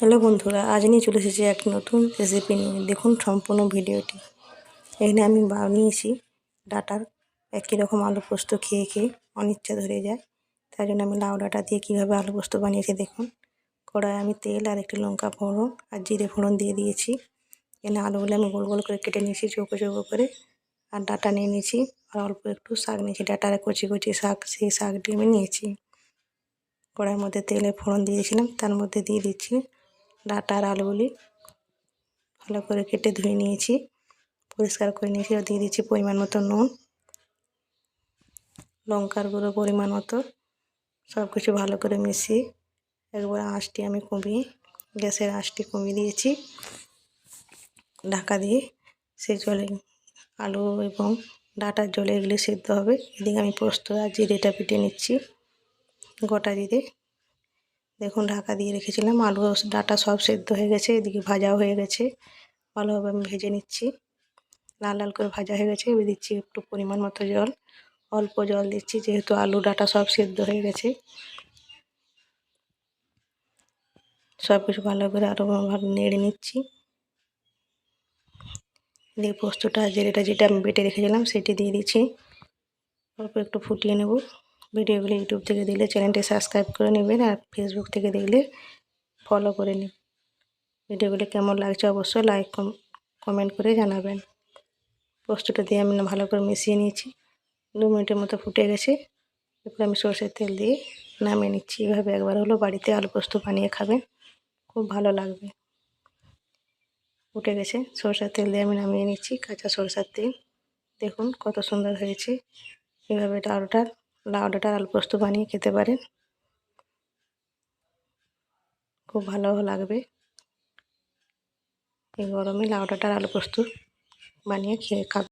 Hello বন্ধুরা, আজ নিয়ে চলে এসেছি এক নতুন রেসিপি নিয়ে। দেখুন সম্পূর্ণ ভিডিওটি। এখানে আমি বানিয়েছি ডাটার। একই রকম আলু পোস্ত খেয়ে খেয়ে অনিচ্ছা ধরে যায়। তাই জন্য আমি লাউ ডাটা দিয়ে কীভাবে আলু পোস্ত বানিয়েছি দেখুন। কড়াই আমি তেল আর একটি লঙ্কা ফোড়ন আর জিরে ফোড়ন দিয়ে দিয়েছি। এখানে আলুগুলো আমি গোল গোল করে কেটে নিয়েছি, চৌকো চৌকো করে। আর ডাটা নিয়ে নিয়েছি। আর অল্প একটু শাক নিয়েছি, ডাটার কচি কচি শাক, সেই শাকটি আমি নিয়েছি। কড়াইয়ের মধ্যে তেলে ফোড়ন দিয়েছিলাম, তার মধ্যে দিয়ে দিচ্ছি ডাটা আর আলুগুলি ভালো করে কেটে ধুয়ে নিয়েছি, পরিষ্কার করে নিয়েছি আর দিয়ে দিচ্ছি পরিমাণ মতো নুন, লঙ্কার গুঁড়ো পরিমাণ মতো সব কিছু ভালো করে মিশিয়ে একবার আঁশটি আমি কমিয়ে, গ্যাসের আঁশটি কমিয়ে দিয়েছি, ঢাকা দিয়ে সেই জলে আলু এবং ডাটার জলে এগুলি সেদ্ধ হবে। এদিকে আমি পোস্ত আর জিরেটা পিটে নিচ্ছি, গোটা জিরে। ঢাকা দিয়ে রেখেছিলাম, আলু ডাটা সব সেদ্ধ হয়ে গেছে, এদিকে ভাজাও হয়ে গেছে। ভালোভাবে আমি ভেজে নিচ্ছি। লাল লাল করে ভাজা হয়ে গেছে, এবার দিচ্ছি একটু পরিমাণ মতো জল। অল্প জল দিচ্ছি, যেহেতু আলু, ডাটা সব সেদ্ধ হয়ে গেছে। সব কিছু ভালো করে আরও ভালো নেড়ে নিচ্ছি। দিয়ে পোস্তটা, যেটা যেটা আমি বেটে রেখেছিলাম, সেটি দিয়ে দিচ্ছি। অল্প একটু ফুটিয়ে নেব। ভিডিওগুলি ইউটিউব থেকে দেখলে চ্যানেলটি সাবস্ক্রাইব করে নেবেন আর ফেসবুক থেকে দেখলে ফলো করে নিন। ভিডিওগুলি কেমন লাগছে অবশ্যই লাইক কমেন্ট করে জানাবেন। পোস্তটা দিয়ে আমি ভালো করে মিশিয়ে নিয়েছি। দু মিনিটের মতো ফুটে গেছে। এরপর আমি সর্ষের তেল দিয়ে নামিয়ে নিচ্ছি। এভাবে একবার হলো বাড়িতে আলু পোস্ত বানিয়ে খাবেন। খুব ভালো লাগবে। উঠে গেছে। সরষের তেল দিয়ে আমি নামিয়ে নিচ্ছি। কাঁচা সরষের তেল। দেখুন কত সুন্দর হয়েছে। এভাবে এটা আলুটার লাউ ডাঁটার আলু পোস্ত বানিয়ে খেতে পারেন। খুব ভালো লাগবে। এই গরমে লাউ ডাঁটার আলু পোস্ত বানিয়ে খেয়ে খাবে